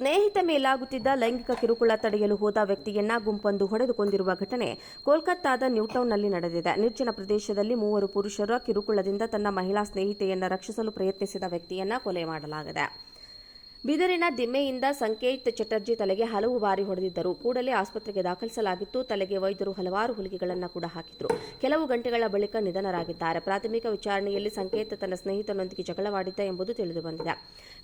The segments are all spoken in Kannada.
ಸ್ನೇಹಿತ ಮೇಲಾಗುತ್ತಿದ್ದ ಲೈಂಗಿಕ ಕಿರುಕುಳ ತಡೆಯಲು ಹೋದ ವ್ಯಕ್ತಿಯನ್ನ ಗುಂಪೊಂದು ಹೊಡೆದುಕೊಂಡಿರುವ ಘಟನೆ ಕೋಲ್ಕತ್ತಾದ ನ್ಯೂಟೌನ್ನಲ್ಲಿ ನಡೆದಿದೆ. ನಿರ್ಜನ ಪ್ರದೇಶದಲ್ಲಿ ಮೂವರು ಪುರುಷರ ಕಿರುಕುಳದಿಂದ ತನ್ನ ಮಹಿಳಾ ಸ್ನೇಹಿತೆಯನ್ನ ರಕ್ಷಿಸಲು ಪ್ರಯತ್ನಿಸಿದ ವ್ಯಕ್ತಿಯನ್ನ ಕೊಲೆ ಮಾಡಲಾಗಿದೆ. ಬೀದರಿನ ದಿಮ್ಮೆಯಿಂದ ಸಂಕೇತ್ ಚಟರ್ಜಿ ತಲೆಗೆ ಹಲವು ಬಾರಿ ಹೊಡೆದಿದ್ದರು. ಕೂಡಲೇ ಆಸ್ಪತ್ರೆಗೆ ದಾಖಲಿಸಲಾಗಿತ್ತು. ತಲೆಗೆ ವೈದ್ಯರು ಹಲವಾರು ಹುಲಿಗೆಗಳನ್ನು ಕೂಡ ಹಾಕಿದ್ರು. ಕೆಲವು ಗಂಟೆಗಳ ಬಳಿಕ ನಿಧನರಾಗಿದ್ದಾರೆ. ಪ್ರಾಥಮಿಕ ವಿಚಾರಣೆಯಲ್ಲಿ ಸಂಕೇತ್ ತನ್ನ ಸ್ನೇಹಿತನೊಂದಿಗೆ ಜಗಳವಾಡಿದ್ದ ಎಂಬುದು ತಿಳಿದುಬಂದಿದೆ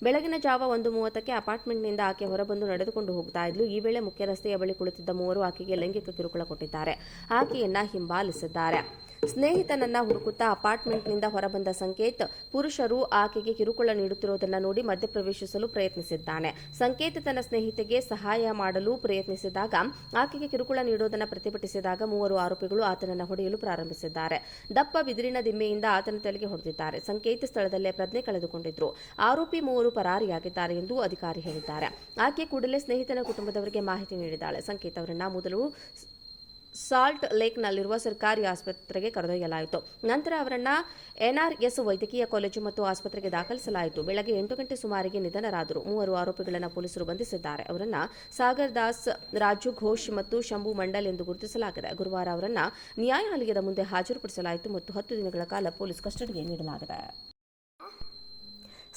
ಬೆಳಗಿನ ಜಾವ ಒಂದು ಮೂವತ್ತಕ್ಕೆ ಅಪಾರ್ಟ್ಮೆಂಟ್ನಿಂದ ಆಕೆ ಹೊರಬಂದು ನಡೆದುಕೊಂಡು ಹೋಗ್ತಾ ಇದ್ಲು. ಈ ವೇಳೆ ಮುಖ್ಯ ರಸ್ತೆಯ ಬಳಿ ಕುಳಿತಿದ್ದ ಮೂವರು ಆಕೆಗೆ ಲೈಂಗಿಕ ಕಿರುಕುಳ ಕೊಟ್ಟಿದ್ದಾರೆ. ಆಕೆಯನ್ನ ಹಿಂಬಾಲಿಸಿದ್ದಾರೆ. ಸ್ನೇಹಿತನನ್ನ ಹುಡುಕುತ್ತಾ ಅಪಾರ್ಟ್ಮೆಂಟ್ನಿಂದ ಹೊರಬಂದ ಸಂಕೇತ್, ಪುರುಷರು ಆಕೆಗೆ ಕಿರುಕುಳ ನೀಡುತ್ತಿರುವುದನ್ನು ನೋಡಿ ಮಧ್ಯಪ್ರವೇಶಿಸಲು ಪ್ರಯತ್ನಿಸಿದ್ದಾನೆ. ಸಂಕೇತ್ ತನ್ನ ಸ್ನೇಹಿತೆಗೆ ಸಹಾಯ ಮಾಡಲು ಪ್ರಯತ್ನಿಸಿದಾಗ ಆಕೆಗೆ ಕಿರುಕುಳ ನೀಡುವುದನ್ನು ಪ್ರತಿಭಟಿಸಿದಾಗ ಮೂವರು ಆರೋಪಿಗಳು ಆತನನ್ನು ಹೊಡೆಯಲು ಪ್ರಾರಂಭಿಸಿದ್ದಾರೆ. ದಪ್ಪ ಬಿದಿರಿನ ದಿಮ್ಮೆಯಿಂದ ಆತನ ತಲೆಗೆ ಹೊಡೆದಿದ್ದಾರೆ. ಸಂಕೇತ್ ಸ್ಥಳದಲ್ಲೇ ಪ್ರಜ್ಞೆ ಕಳೆದುಕೊಂಡಿದ್ರು. ಆರೋಪಿ ಮೂವರು ಪರಾರಿಯಾಗಿದ್ದಾರೆ ಎಂದು ಅಧಿಕಾರಿ ಹೇಳಿದ್ದಾರೆ. ಆಕೆ ಕೂಡಲೇ ಸ್ನೇಹಿತನ ಕುಟುಂಬದವರಿಗೆ ಮಾಹಿತಿ ನೀಡಿದ್ದಾಳೆ. ಸಂಕೇತ್ ಅವರನ್ನ ಮೊದಲು ಸಾಲ್ಟ್ ಲೇಕ್ನಲ್ಲಿರುವ ಸರ್ಕಾರಿ ಆಸ್ಪತ್ರೆಗೆ ಕರೆದೊಯ್ಯಲಾಯಿತು. ನಂತರ ಅವರನ್ನು ಎನ್ಆರ್ಎಸ್ ವೈದ್ಯಕೀಯ ಕಾಲೇಜು ಮತ್ತು ಆಸ್ಪತ್ರೆಗೆ ದಾಖಲಿಸಲಾಯಿತು. ಬೆಳಗ್ಗೆ ಎಂಟು ಗಂಟೆ ಸುಮಾರಿಗೆ ನಿಧನರಾದರು. ಮೂವರು ಆರೋಪಿಗಳನ್ನು ಪೊಲೀಸರು ಬಂಧಿಸಿದ್ದಾರೆ. ಅವರನ್ನು ಸಾಗರ್ ದಾಸ್, ರಾಜು ಘೋಷ್ ಮತ್ತು ಶಂಭು ಮಂಡಲ್ ಎಂದು ಗುರುತಿಸಲಾಗಿದೆ. ಗುರುವಾರ ಅವರನ್ನು ನ್ಯಾಯಾಲಯದ ಮುಂದೆ ಹಾಜರುಪಡಿಸಲಾಯಿತು ಮತ್ತು ಹತ್ತು ದಿನಗಳ ಕಾಲ ಪೊಲೀಸ್ ಕಸ್ಟಡಿಗೆ ನೀಡಲಾಗಿದೆ.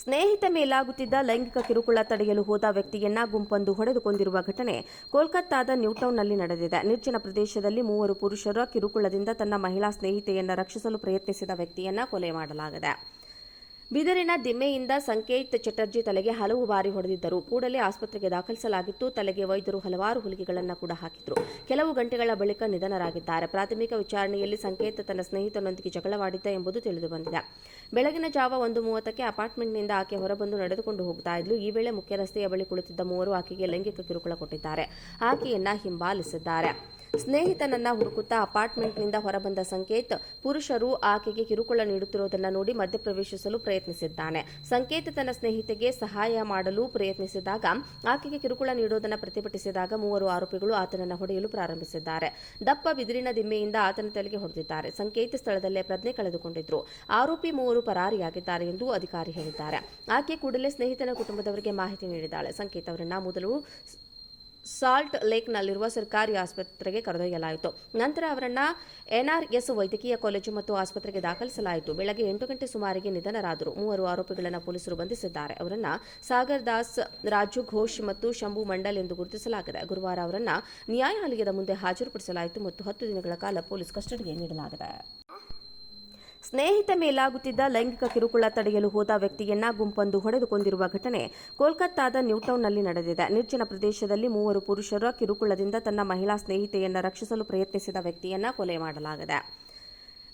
ಸ್ನೇಹಿತ ಮೇಲಾಗುತ್ತಿದ್ದ ಲೈಂಗಿಕ ಕಿರುಕುಳ ತಡೆಯಲು ಹೋದ ವ್ಯಕ್ತಿಯನ್ನ ಗುಂಪೊಂದು ಹೊಡೆದುಕೊಂಡಿರುವ ಘಟನೆ ಕೋಲ್ಕತ್ತಾದ ನ್ಯೂಟೌನ್ನಲ್ಲಿ ನಡೆದಿದೆ. ನಿರ್ಜನ ಪ್ರದೇಶದಲ್ಲಿ ಮೂವರು ಪುರುಷರ ಕಿರುಕುಳದಿಂದ ತನ್ನ ಮಹಿಳಾ ಸ್ನೇಹಿತೆಯನ್ನ ರಕ್ಷಿಸಲು ಪ್ರಯತ್ನಿಸಿದ ವ್ಯಕ್ತಿಯನ್ನ ಕೊಲೆ ಮಾಡಲಾಗಿದೆ. ಬೀದರಿನ ದಿಮ್ಮೆಯಿಂದ ಸಂಕೇತ್ ಚಟರ್ಜಿ ತಲೆಗೆ ಹಲವು ಬಾರಿ ಹೊಡೆದಿದ್ದರು ಕೂಡಲೇ ಆಸ್ಪತ್ರೆಗೆ ದಾಖಲಿಸಲಾಗಿತ್ತು. ತಲೆಗೆ ವೈದ್ಯರು ಹಲವಾರು ಹುಲಿಗೆಗಳನ್ನು ಕೂಡ ಹಾಕಿದ್ರು. ಕೆಲವು ಗಂಟೆಗಳ ಬಳಿಕ ನಿಧನರಾಗಿದ್ದಾರೆ. ಪ್ರಾಥಮಿಕ ವಿಚಾರಣೆಯಲ್ಲಿ ಸಂಕೇತ ತನ್ನ ಸ್ನೇಹಿತನೊಂದಿಗೆ ಜಗಳವಾಡಿದ್ದ ಎಂಬುದು ತಿಳಿದುಬಂದಿದೆ ಬೆಳಗಿನ ಜಾವ ಒಂದು ಮೂವತ್ತಕ್ಕೆ ಅಪಾರ್ಟ್ಮೆಂಟ್ನಿಂದ ಆಕೆ ಹೊರಬಂದು ನಡೆದುಕೊಂಡು ಹೋಗ್ತಾ ಇದ್ಲು. ಈ ವೇಳೆ ಮುಖ್ಯ ರಸ್ತೆಯ ಬಳಿ ಕುಳಿತಿದ್ದ ಮೂವರು ಆಕೆಗೆ ಲೈಂಗಿಕ ಕಿರುಕುಳ ಕೊಟ್ಟಿದ್ದಾರೆ. ಆಕೆಯನ್ನ ಹಿಂಬಾಲಿಸಿದ್ದಾರೆ. ಸ್ನೇಹಿತನನ್ನ ಹುಡುಕುತ್ತಾ ಅಪಾರ್ಟ್ಮೆಂಟ್ನಿಂದ ಹೊರಬಂದ ಸಂಕೇತ್, ಪುರುಷರು ಆಕೆಗೆ ಕಿರುಕುಳ ನೀಡುತ್ತಿರುವುದನ್ನು ನೋಡಿ ಮಧ್ಯಪ್ರವೇಶಿಸಲು ಪ್ರಯತ್ನಿಸಿದ್ದಾನೆ. ಸಂಕೇತ್ ತನ್ನ ಸ್ನೇಹಿತೆಗೆ ಸಹಾಯ ಮಾಡಲು ಪ್ರಯತ್ನಿಸಿದಾಗ ಆಕೆಗೆ ಕಿರುಕುಳ ನೀಡುವುದನ್ನು ಪ್ರತಿಭಟಿಸಿದಾಗ ಮೂವರು ಆರೋಪಿಗಳು ಆತನನ್ನು ಹೊಡೆಯಲು ಪ್ರಾರಂಭಿಸಿದ್ದಾರೆ. ದಪ್ಪ ಬಿದಿರಿನ ದಿಮ್ಮೆಯಿಂದ ಆತನ ತಲೆಗೆ ಹೊಡೆದಿದ್ದಾರೆ. ಸಂಕೇತ ಸ್ಥಳದಲ್ಲೇ ಪ್ರಜ್ಞೆ ಕಳೆದುಕೊಂಡಿದ್ರು. ಆರೋಪಿ ಮೂವರು ಪರಾರಿಯಾಗಿದ್ದಾರೆ ಎಂದು ಅಧಿಕಾರಿ ಹೇಳಿದ್ದಾರೆ. ಆಕೆ ಕೂಡಲೇ ಸ್ನೇಹಿತನ ಕುಟುಂಬದವರಿಗೆ ಮಾಹಿತಿ ನೀಡಿದ್ದಾಳೆ. ಸಂಕೇತ್ ಅವರನ್ನ ಮೊದಲು ಸಾಲ್ಟ್ ಲೇಕ್ನಲ್ಲಿರುವ ಸರ್ಕಾರಿ ಆಸ್ಪತ್ರೆಗೆ ಕರೆದೊಯ್ಯಲಾಯಿತು. ನಂತರ ಅವರನ್ನು ಎನ್ಆರ್ಎಸ್ ವೈದ್ಯಕೀಯ ಕಾಲೇಜು ಮತ್ತು ಆಸ್ಪತ್ರೆಗೆ ದಾಖಲಿಸಲಾಯಿತು. ಬೆಳಗ್ಗೆ ಎಂಟು ಗಂಟೆ ಸುಮಾರಿಗೆ ನಿಧನರಾದರು. ಮೂವರು ಆರೋಪಿಗಳನ್ನು ಪೊಲೀಸರು ಬಂಧಿಸಿದ್ದಾರೆ. ಅವರನ್ನು ಸಾಗರ್ ದಾಸ್, ರಾಜು ಘೋಷ್ ಮತ್ತು ಶಂಭು ಮಂಡಲ್ ಎಂದು ಗುರುತಿಸಲಾಗಿದೆ. ಗುರುವಾರ ಅವರನ್ನು ನ್ಯಾಯಾಲಯದ ಮುಂದೆ ಹಾಜರುಪಡಿಸಲಾಯಿತು ಮತ್ತು ಹತ್ತು ದಿನಗಳ ಕಾಲ ಪೊಲೀಸ್ ಕಸ್ಟಡಿಗೆ ನೀಡಲಾಗಿದೆ. ಸ್ನೇಹಿತ ಮೇಲಾಗುತ್ತಿದ್ದ ಲೈಂಗಿಕ ಕಿರುಕುಳ ತಡೆಯಲು ಹೋದ ವ್ಯಕ್ತಿಯನ್ನ ಗುಂಪೊಂದು ಹೊಡೆದುಕೊಂಡಿರುವ ಘಟನೆ ಕೋಲ್ಕತ್ತಾದ ನ್ಯೂಟೌನ್ನಲ್ಲಿ ನಡೆದಿದೆ. ನಿರ್ಜನ ಪ್ರದೇಶದಲ್ಲಿ ಮೂವರು ಪುರುಷರ ಕಿರುಕುಳದಿಂದ ತನ್ನ ಮಹಿಳಾ ಸ್ನೇಹಿತೆಯನ್ನ ರಕ್ಷಿಸಲು ಪ್ರಯತ್ನಿಸಿದ ವ್ಯಕ್ತಿಯನ್ನ ಕೊಲೆ ಮಾಡಲಾಗಿದೆ.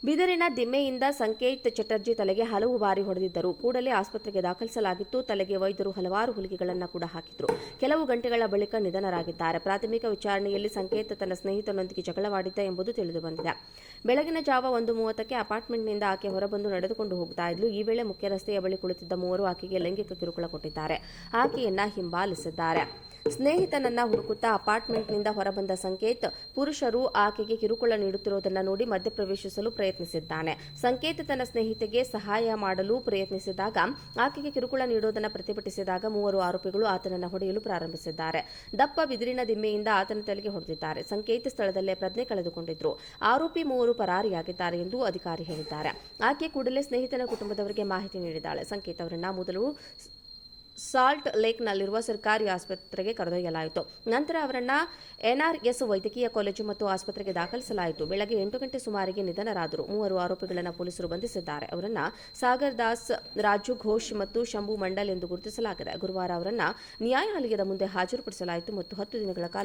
ಬೀದರಿನ ದಿಮ್ಮೆಯಿಂದ ಸಂಕೇತ್ ಚಟರ್ಜಿ ತಲೆಗೆ ಹಲವು ಬಾರಿ ಹೊಡೆದಿದ್ದರು. ಕೂಡಲೇ ಆಸ್ಪತ್ರೆಗೆ ದಾಖಲಿಸಲಾಗಿತ್ತು. ತಲೆಗೆ ವೈದ್ಯರು ಹಲವಾರು ಹುಲಿಗೆಗಳನ್ನು ಕೂಡ ಹಾಕಿದ್ರು. ಕೆಲವು ಗಂಟೆಗಳ ಬಳಿಕ ನಿಧನರಾಗಿದ್ದಾರೆ. ಪ್ರಾಥಮಿಕ ವಿಚಾರಣೆಯಲ್ಲಿ ಸಂಕೇತ್ ತನ್ನ ಸ್ನೇಹಿತನೊಂದಿಗೆ ಜಗಳವಾಡಿದ್ದ ಎಂಬುದು ತಿಳಿದುಬಂದಿದೆ ಬೆಳಗಿನ ಜಾವ ಒಂದು ಮೂವತ್ತಕ್ಕೆ ಅಪಾರ್ಟ್ಮೆಂಟ್ನಿಂದ ಆಕೆ ಹೊರಬಂದು ನಡೆದುಕೊಂಡು ಹೋಗ್ತಾ ಇದ್ಲು. ಈ ವೇಳೆ ಮುಖ್ಯ ರಸ್ತೆಯ ಬಳಿ ಕುಳಿತಿದ್ದ ಮೂವರು ಆಕೆಗೆ ಲೈಂಗಿಕ ಕಿರುಕುಳ ಕೊಟ್ಟಿದ್ದಾರೆ. ಆಕೆಯನ್ನ ಹಿಂಬಾಲಿಸಿದ್ದಾರೆ. ಸ್ನೇಹಿತನನ್ನ ಹುಡುಕುತ್ತಾ ಅಪಾರ್ಟ್ಮೆಂಟ್ನಿಂದ ಹೊರಬಂದ ಸಂಕೇತ್, ಪುರುಷರು ಆಕೆಗೆ ಕಿರುಕುಳ ನೀಡುತ್ತಿರುವುದನ್ನು ನೋಡಿ ಮಧ್ಯಪ್ರವೇಶಿಸಲು ಪ್ರಯತ್ನಿಸಿದ್ದಾನೆ. ಸಂಕೇತ್ ತನ್ನ ಸ್ನೇಹಿತೆಗೆ ಸಹಾಯ ಮಾಡಲು ಪ್ರಯತ್ನಿಸಿದಾಗ ಆಕೆಗೆ ಕಿರುಕುಳ ನೀಡುವುದನ್ನು ಪ್ರತಿಭಟಿಸಿದಾಗ ಮೂವರು ಆರೋಪಿಗಳು ಆತನನ್ನು ಹೊಡೆಯಲು ಪ್ರಾರಂಭಿಸಿದ್ದಾರೆ. ದಪ್ಪ ಬಿದಿರಿನ ದಿಮ್ಮೆಯಿಂದ ಆತನ ತಲೆಗೆ ಹೊಡೆದಿದ್ದಾರೆ. ಸಂಕೇತ ಸ್ಥಳದಲ್ಲೇ ಪ್ರಜ್ಞೆ ಕಳೆದುಕೊಂಡಿದ್ರು. ಆರೋಪಿ ಮೂವರು ಪರಾರಿಯಾಗಿದ್ದಾರೆ ಎಂದು ಅಧಿಕಾರಿ ಹೇಳಿದ್ದಾರೆ. ಆಕೆ ಕೂಡಲೇ ಸ್ನೇಹಿತನ ಕುಟುಂಬದವರಿಗೆ ಮಾಹಿತಿ ನೀಡಿದ್ದಾಳೆ. ಸಂಕೇತ್ ಅವರನ್ನ ಮೊದಲು ಸಾಲ್ಟ್ ಲೇಕ್ನಲ್ಲಿರುವ ಸರ್ಕಾರಿ ಆಸ್ಪತ್ರೆಗೆ ಕರೆದೊಯ್ಯಲಾಯಿತು. ನಂತರ ಅವರನ್ನ ಎನ್ಆರ್ಎಸ್ ವೈದ್ಯಕೀಯ ಕಾಲೇಜು ಮತ್ತು ಆಸ್ಪತ್ರೆಗೆ ದಾಖಲಿಸಲಾಯಿತು. ಬೆಳಗ್ಗೆ ಎಂಟು ಗಂಟೆ ಸುಮಾರಿಗೆ ನಿಧನರಾದರು. ಮೂವರು ಆರೋಪಿಗಳನ್ನು ಪೊಲೀಸರು ಬಂಧಿಸಿದ್ದಾರೆ. ಅವರನ್ನ ಸಾಗರ್ ದಾಸ್, ರಾಜು ಘೋಷ್ ಮತ್ತು ಶಂಭು ಮಂಡಲ್ ಎಂದು ಗುರುತಿಸಲಾಗಿದೆ. ಗುರುವಾರ ಅವರನ್ನ ನ್ಯಾಯಾಲಯದ ಮುಂದೆ ಹಾಜರುಪಡಿಸಲಾಯಿತು ಮತ್ತು ಹತ್ತು ದಿನಗಳ ಕಾಲ